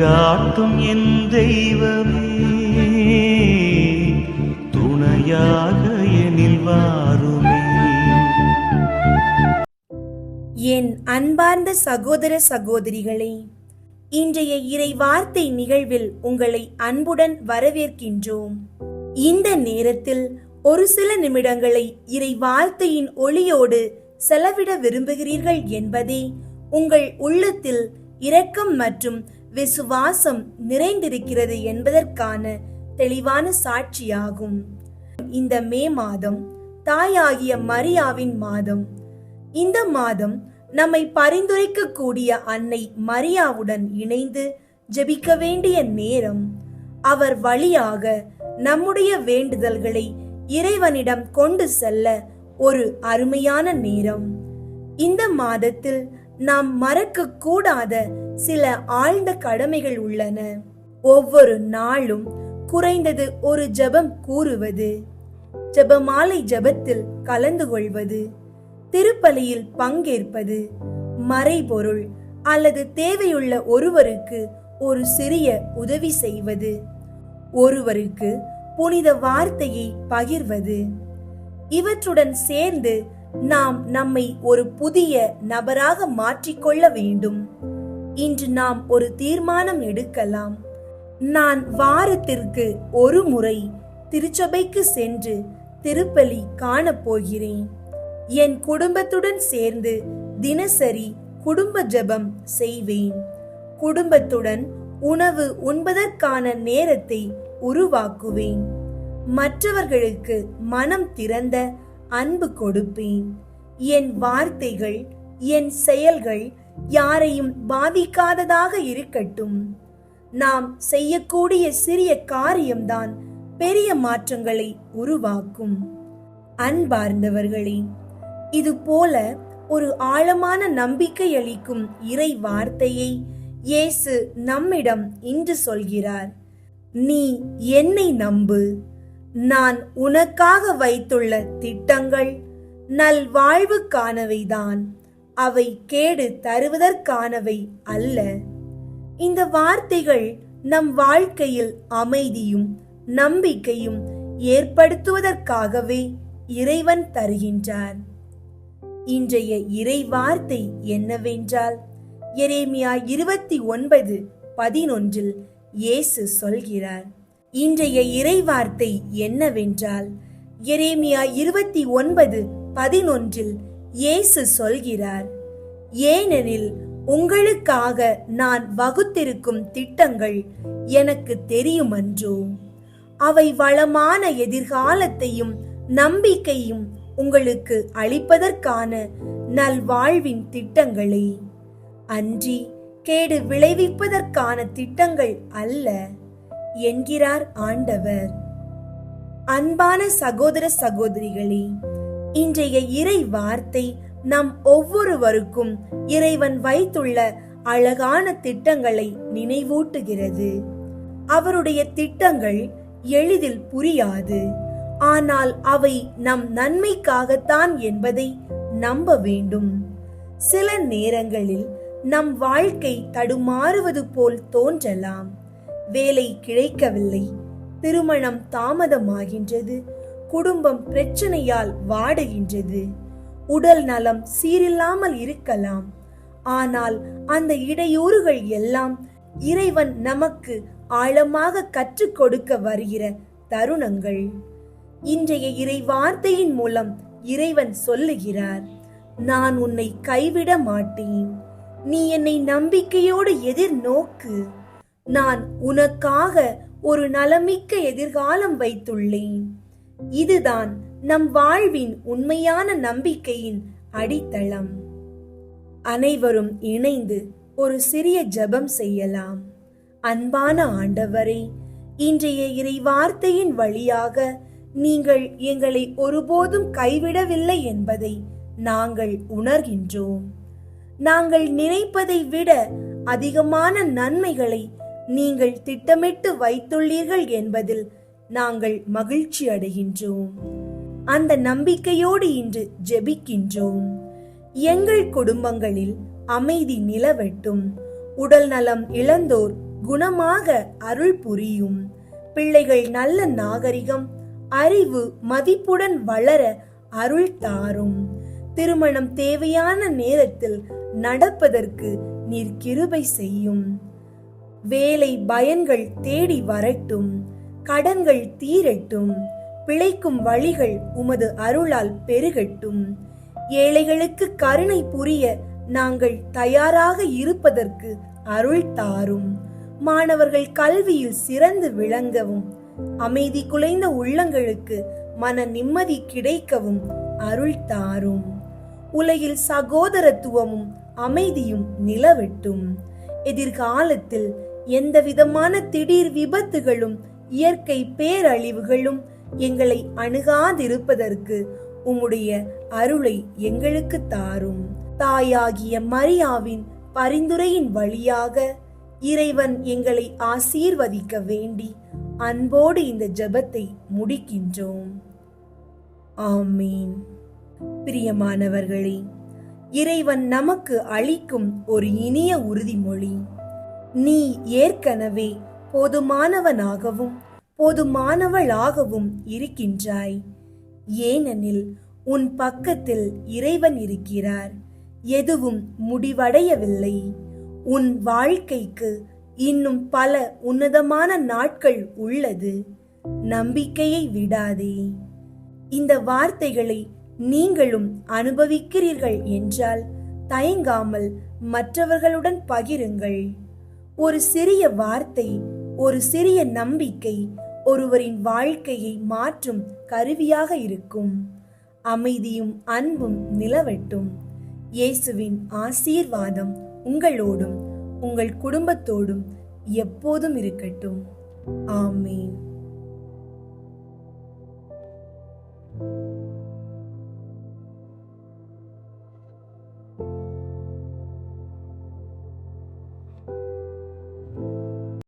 வழிகாட்டும் என் தெய்வமே. துணையாக எனில் வாருமே. என் அன்பார்ந்த சகோதர சகோதரிகளே இன்றைய இறை வார்த்தை நிகழ்வில் உங்களை அன்புடன் வரவேற்கின்றோம். இந்த நேரத்தில் ஒரு சில நிமிடங்களை இறை வார்த்தையின் ஒளியோடு செலவிட விரும்புகிறீர்கள் என்பதே உங்கள் உள்ளத்தில் இரக்கம் மற்றும் விசுவாசம் நிறைந்திருக்கிறது என்பதற்கான தெளிவான சாட்சியாகும். இந்த மே மாதம் தாயாகிய மரியாவின் மாதம். இந்த மாதம் நம்மை பரிந்துரைக்கக்கூடிய அன்னை மரியாவுடன் இணைந்து ஜெபிக்க வேண்டிய நேரம். அவர் வழியாக நம்முடைய வேண்டுதல்களை இறைவனிடம் கொண்டு செல்ல ஒரு அருமையான நேரம். இந்த மாதத்தில் நாம் மறக்க கூடாத சில ஆழ்ந்த கடமைகள் உள்ளன. ஒவ்வொரு நாளும் குறைந்தது ஒரு ஜெபம் கூறுவது ஜெபமாலை ஜெபத்தில் கலந்து கொள்வது திருப்பலியில் பங்கேற்பது மறைபொருள் அல்லது தேவையுள்ள ஒருவருக்கு ஒரு சிறிய உதவி செய்வது ஒருவருக்கு புனித வார்த்தையை பகிர்வது. இவற்றுடன் சேர்ந்து நாம் நம்மை ஒரு புதிய நபராக மாற்றிக்கொள்ள வேண்டும். இன்று நாம் ஒரு தீர்மானம் எடுக்கலாம். நான் வாரத்திற்கு ஒரு முறை திருச்சபைக்கு சென்று திருப்பலி காணப் போகிறேன். என் குடும்பத்துடன் சேர்ந்து தினசரி குடும்ப ஜெபம் செய்வேன். குடும்பத்துடன் உணவு உண்பதற்கான நேரத்தை உருவாக்குவேன். மற்றவர்களுக்கு மனம் திறந்த அன்பு கொடுப்பேன். என் வார்த்தைகள் என் செயல்கள் யாரையும் பாதிக்காததாக இருக்கட்டும். நாம் செய்யக்கூடிய சிறிய காரியம்தான் பெரிய மாற்றங்களை உருவாக்கும். அன்பார்ந்தவர்களே இது போல ஒரு ஆழமான நம்பிக்கை அளிக்கும் இறை வார்த்தையை இயேசு நம்மிடம் இன்று சொல்கிறார். நீ என்னை நம்பு. நான் உனக்காக வைத்துள்ள திட்டங்கள் நல்வாழ்வுக்கானவைதான். அவை கேடு தருவதற்கானவை அல்ல. இந்த வார்த்தைகள் நம் வாழ்க்கையில் அமைதியும் நம்பிக்கையும் ஏற்படுத்துவதற்காகவே இறைவன் தருகின்றார். இன்றைய இறை வார்த்தை என்னவென்றால் எரேமியா இருபத்தி ஒன்பது பதினொன்றில் இயேசு சொல்கிறார். இன்றைய இறைவார்த்தை என்னவென்றால் எரேமியா இருபத்தி ஒன்பது பதினொன்றில் இயேசு சொல்கிறார் ஏனெனில் உங்களுக்காக நான் வகுத்திருக்கும் திட்டங்கள் எனக்கு தெரியுமன்றோ? அவை வளமான எதிர்காலத்தையும் நம்பிக்கையும் உங்களுக்கு அளிப்பதற்கான நல்வாழ்வின் திட்டங்களே. அன்றி கேடு விளைவிப்பதற்கான திட்டங்கள் அல்ல. என்கிறார் ஆண்டவர். அன்பான சகோதர சகோதரிகளே இன்றைய இறை வார்த்தை நம் ஒவ்வொருவருக்கும் இறைவன் வைத்துள்ள அழகான திட்டங்களை நினைவூட்டுகிறது. அவருடைய திட்டங்கள் எளிதில் புரியாது. ஆனால் அவை நம் நன்மைக்காகத்தான் என்பதை நம்ப வேண்டும். சில நேரங்களில் நம் வாழ்க்கை தடுமாறுவது போல் தோன்றலாம். வேலை கிடைக்கவில்லை. திருமணம் தாமதமாகின்றது. குடும்பம் பிரச்சனையால் வாடுகின்றது. உடல் நலம் சீரில்லாமல் இருக்கலாம். ஆனால் அந்த இடையூறுகள் எல்லாம் இறைவன் நமக்கு ஆழமாக கற்றுக் கொடுக்க வருகிற தருணங்கள். இன்றைய இறை வார்த்தையின் மூலம் இறைவன் சொல்லுகிறார் நான் உன்னை கைவிட மாட்டேன். நீ என்னை நம்பிக்கையோடு எதிர்நோக்கு. நான் உனக்காக ஒரு நலமிக்க எதிர்காலம் வைத்துள்ளேன். இதுதான் நம் வாழ்வின் உண்மையான நம்பிக்கையின் அடித்தளம். அனைவரும் இணைந்து ஒரு சிறிய ஜெபம் செய்யலாம். அன்பான ஆண்டவரே இன்றைய இறை வார்த்தையின் வழியாக நீங்கள் எங்களை ஒருபோதும் கைவிடவில்லை என்பதை நாங்கள் உணர்கின்றோம். நாங்கள் நினைப்பதை விட அதிகமான நன்மைகளை நீங்கள் திட்டமிட்டு வைத்துள்ளீர்கள் என்பதில் நாங்கள் மகிழ்ச்சி அடைகின்றோம். அந்த நம்பிக்கையோடு இன்று ஜெபிக்கின்றோம். எங்கள் குடும்பங்களில் அமைதி நிலவட்டும். உடல் நலம் இழந்தோர் குணமாக அருள் புரியும். பிள்ளைகள் நல்ல நாகரிகம் அறிவு மதிப்புடன் வளர அருள் தாரும். திருமணம் தேவையான நேரத்தில் நடப்பதற்கு நீர் கிருபை செய்யும். வேலை பயன்கள் தேடி வரட்டும் கடன்கள் தீரட்டும் பிழைக்கும் வழிகள் உமது அருளால் பெருகட்டும். ஏழைகளுக்கு கருணை புரிய நாங்கள் தயாராக இருப்பதற்கு அருள் தாரும். மாணவர்கள் கல்வியில் சிறந்து விளங்கவும் அமைதி குலைந்த உள்ளங்களுக்கு மன நிம்மதி கிடைக்கவும் அருள் தாரும். உலகில் சகோதரத்துவமும் அமைதியும் நிலவட்டும். எதிர்காலத்தில் எந்த விதமான திடீர் விபத்துகளும் இயற்கை பேரழிவுகளும் எங்களை அணுகாதிருப்பதற்கு உம்முடைய அருளை எங்களுக்கு தாரும். தாயாகிய மரியாவின் பரிந்துரையின் வழியாக இறைவன் எங்களை ஆசீர்வதிக்க வேண்டி அன்போடு இந்த ஜெபத்தை முடிக்கின்றோம். ஆமீன். பிரியமானவர்களே இறைவன் நமக்கு அளிக்கும் ஒரு இனிய உறுதிமொழி நீ ஏற்கனவே போதுமானவனாகவும் போதுமானவளாகவும் இருக்கின்றாய். ஏனெனில் உன் பக்கத்தில் இறைவன் இருக்கிறார். எதுவும் முடிவடையவில்லை. உன் வாழ்க்கைக்கு இன்னும் பல உன்னதமான நாட்கள் உள்ளது. நம்பிக்கையை விடாதே. இந்த வார்த்தைகளை நீங்களும் அனுபவிக்கிறீர்கள் என்றால் தயங்காமல் மற்றவர்களுடன் பகிருங்கள். ஒரு சிறிய வார்த்தை ஒரு சிறிய நம்பிக்கை ஒருவரின் வாழ்க்கையை மாற்றும் கருவியாக இருக்கும். அமைதியும் அன்பும் நிலவட்டும். இயேசுவின் ஆசீர்வாதம் உங்களோடும் உங்கள் குடும்பத்தோடும் எப்போதும் இருக்கட்டும். ஆமீன்.